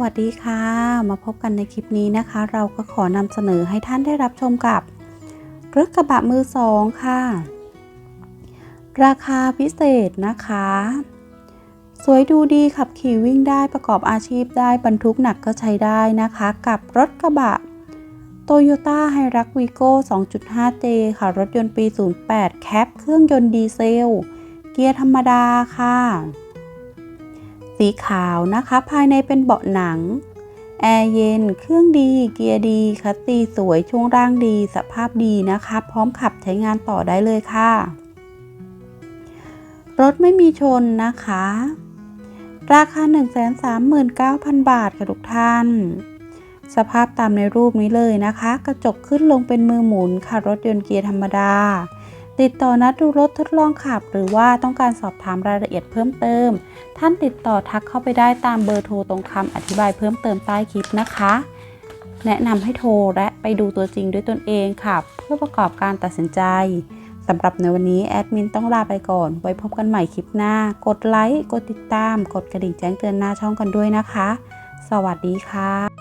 วัสดีค่ะ มาพบกันในคลิปนี้นะคะ เราก็ขอนำเสนอให้ท่านได้รับชมกับรถกระบะมือสองค่ะ ราคาพิเศษนะคะ สวยดูดีขับขี่วิ่งได้ประกอบอาชีพได้บรรทุกหนักก็ใช้ได้นะคะ กับรถกระบะ Toyota h i r u x Vigo 2.5J ค่ะ รถยนต์ปี 08 แคป เครื่องยนต์ดีเซล เกียร์ธรรมดาค่ะ สีขาวนะคะ ภายในเป็นเบาะหนัง แอร์เย็น เครื่องดี เกียร์ดีคัสซีสวย ช่วงร่างดี สภาพดีนะคะ พร้อมขับใช้งานต่อได้เลยค่ะ รถไม่มีชนนะคะ ราคา 139,000 บาทค่ะทุกท่าน สภาพตามในรูปนี้เลยนะคะ กระจกขึ้นลงเป็นมือหมุนค่ะ รถยนต์เกียร์ธรรมดา ติดต่อนัดดูรถทดลองขับ หรือว่าต้องการสอบถามรายละเอียดเพิ่มเติม ท่านติดต่อทักเข้าไปได้ตามเบอร์โทรตรงคำอธิบายเพิ่มเติมใต้คลิปนะคะ แนะนำให้โทรและไปดูตัวจริงด้วยตนเองค่ะ เพื่อประกอบการตัดสินใจสำหรับในวันนี้แอดมินต้องลาไปก่อน ไว้พบกันใหม่คลิปหน้า กดไลค์ กดติดตาม กดกระดิ่งแจ้งเตือนหน้าช่องกันด้วยนะคะ สวัสดีค่ะ